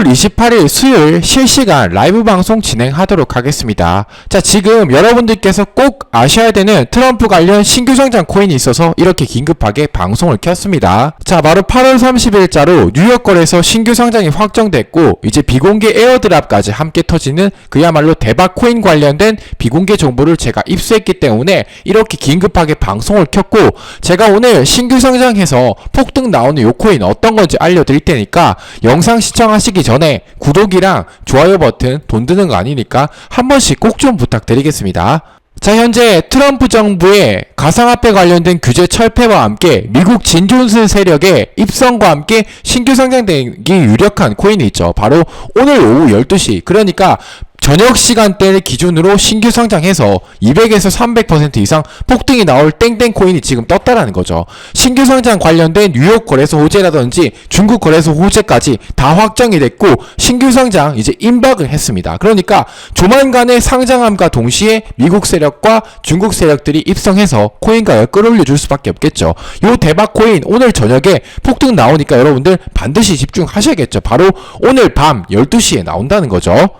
11월 28일 수요일 실시간 라이브 방송 진행하도록 하겠습니다. 자, 지금 여러분들께서 꼭 아셔야 되는 트럼프 관련 신규 상장 코인이 있어서 이렇게 긴급하게 방송을 켰습니다. 자, 바로 8월 30일자로 뉴욕 거래소 신규 상장이 확정됐고 이제 비공개 에어드랍까지 함께 터지는 그야말로 대박 코인 관련된 비공개 정보를 제가 입수했기 때문에 이렇게 긴급하게 방송을 켰고 제가 오늘 신규 상장해서 폭등 나오는 요 코인 어떤 건지 알려드릴 테니까 영상 시청하시기 전에 구독이랑 좋아요 버튼 돈 드는 거 아니니까 한 번씩 꼭 좀 부탁드리겠습니다. 자, 현재 트럼프 정부의 가상화폐 관련된 규제 철폐와 함께 미국 진존슨 세력의 입성과 함께 신규 상장되기 유력한 코인이 있죠. 바로 오늘 오후 12시. 그러니까 저녁 시간대를 기준으로 신규 상장해서 200에서 300% 이상 폭등이 나올 땡땡 코인이 지금 떴다라는 거죠. 신규 상장 관련된 뉴욕 거래소 호재라든지 중국 거래소 호재까지 다 확정이 됐고 신규 상장 이제 임박을 했습니다. 그러니까 조만간에 상장함과 동시에 미국 세력과 중국 세력들이 입성해서 코인 가격 끌어올려 줄 수밖에 없겠죠. 요 대박 코인 오늘 저녁에 폭등 나오니까 여러분들 반드시 집중하셔야겠죠. 바로 오늘 밤 12시에 나온다는 거죠.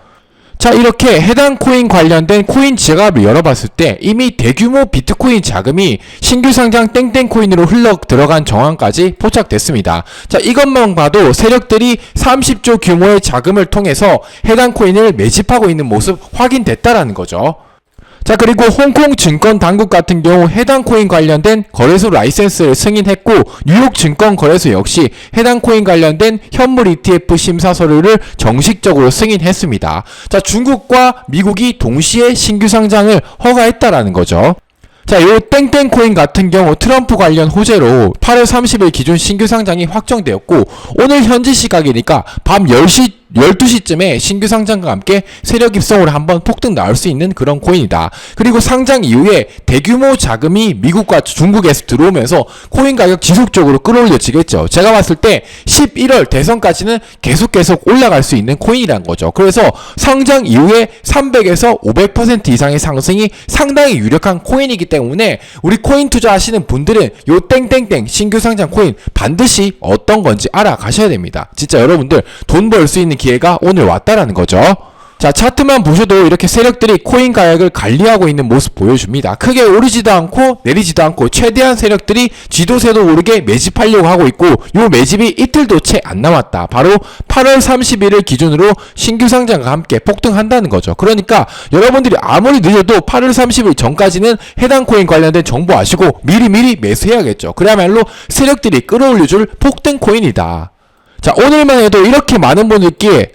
자 이렇게 해당 코인 관련된 코인 지갑을 열어봤을 때 이미 대규모 비트코인 자금이 신규 상장 땡땡 코인으로 흘러 들어간 정황까지 포착됐습니다. 자 이것만 봐도 세력들이 30조 규모의 자금을 통해서 해당 코인을 매집하고 있는 모습 확인됐다라는 거죠. 자 그리고 홍콩 증권 당국 같은 경우 해당 코인 관련된 거래소 라이센스를 승인했고 뉴욕 증권 거래소 역시 해당 코인 관련된 현물 ETF 심사 서류를 정식적으로 승인했습니다. 자 중국과 미국이 동시에 신규 상장을 허가했다라는 거죠. 자, 요 땡땡 코인 같은 경우 트럼프 관련 호재로 8월 30일 기준 신규 상장이 확정되었고 오늘 현지 시각이니까 밤 10시 12시쯤에 신규 상장과 함께 세력 입성으로 한번 폭등 나올 수 있는 그런 코인이다. 그리고 상장 이후에 대규모 자금이 미국과 중국에서 들어오면서 코인 가격 지속적으로 끌어올려지겠죠. 제가 봤을 때 11월 대선까지는 계속 계속 올라갈 수 있는 코인이란 거죠. 그래서 상장 이후에 300에서 500% 이상의 상승이 상당히 유력한 코인이기 때문에 우리 코인 투자하시는 분들은 요 땡땡땡 신규 상장 코인 반드시 어떤 건지 알아가셔야 됩니다. 진짜 여러분들 돈 벌 수 있는 기회가 오늘 왔다라는 거죠. 자, 차트만 보셔도 이렇게 세력들이 코인 가격을 관리하고 있는 모습 보여줍니다. 크게 오르지도 않고 내리지도 않고 최대한 세력들이 지도세도 오르게 매집하려고 하고 있고 요 매집이 이틀도 채 안 남았다. 바로 8월 31일 기준으로 신규 상장과 함께 폭등한다는 거죠. 그러니까 여러분들이 아무리 늦어도 8월 30일 전까지는 해당 코인 관련된 정보 아시고 미리미리 매수해야겠죠. 그야말로 세력들이 끌어올려줄 폭등 코인이다. 자, 오늘만 해도 이렇게 많은 분들께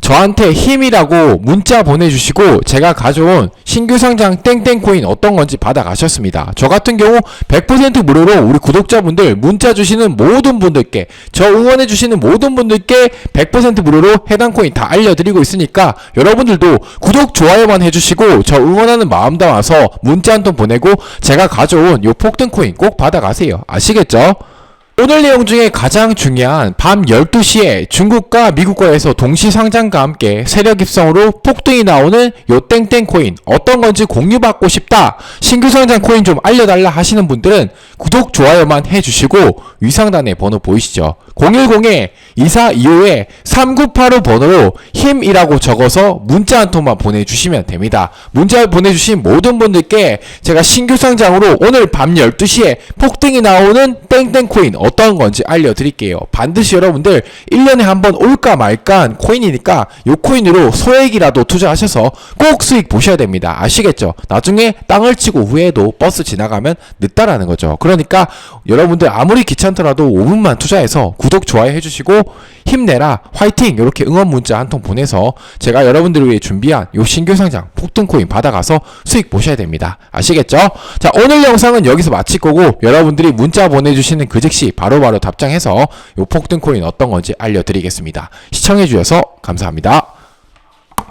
저한테 힘이라고 문자 보내주시고 제가 가져온 신규 상장 땡땡 코인 어떤 건지 받아가셨습니다. 저 같은 경우 100% 무료로 우리 구독자분들 문자 주시는 모든 분들께 저 응원해 주시는 모든 분들께 100% 무료로 해당 코인 다 알려드리고 있으니까 여러분들도 구독 좋아요만 해주시고 저 응원하는 마음 담아서 문자 한 통 보내고 제가 가져온 요 폭등 코인 꼭 받아가세요. 아시겠죠? 오늘 내용 중에 가장 중요한 밤 12시에 중국과 미국과에서 동시 상장과 함께 세력 입성으로 폭등이 나오는 요 땡땡 코인 어떤 건지 공유받고 싶다. 신규 상장 코인 좀 알려달라 하시는 분들은 구독, 좋아요만 해주시고 위상단에 번호 보이시죠? 010-2425에 3985 번호로 힘이라고 적어서 문자 한 통만 보내주시면 됩니다. 문자 보내주신 모든 분들께 제가 신규 상장으로 오늘 밤 12시에 폭등이 나오는 땡땡 코인 어떤 건지 알려드릴게요. 반드시 여러분들 1년에 한 번 올까 말까 한 코인이니까 이 코인으로 소액이라도 투자하셔서 꼭 수익 보셔야 됩니다. 아시겠죠? 나중에 땅을 치고 후에도 버스 지나가면 늦다라는 거죠. 그러니까 여러분들 아무리 귀찮더라도 5분만 투자해서 구독, 좋아요 해주시고 힘내라, 화이팅! 이렇게 응원 문자 한 통 보내서 제가 여러분들을 위해 준비한 요 신규 상장 폭등 코인 받아가서 수익 보셔야 됩니다. 아시겠죠? 자, 오늘 영상은 여기서 마칠 거고 여러분들이 문자 보내주시는 그 즉시 바로바로 답장해서 요 폭등 코인 어떤 건지 알려드리겠습니다. 시청해주셔서 감사합니다.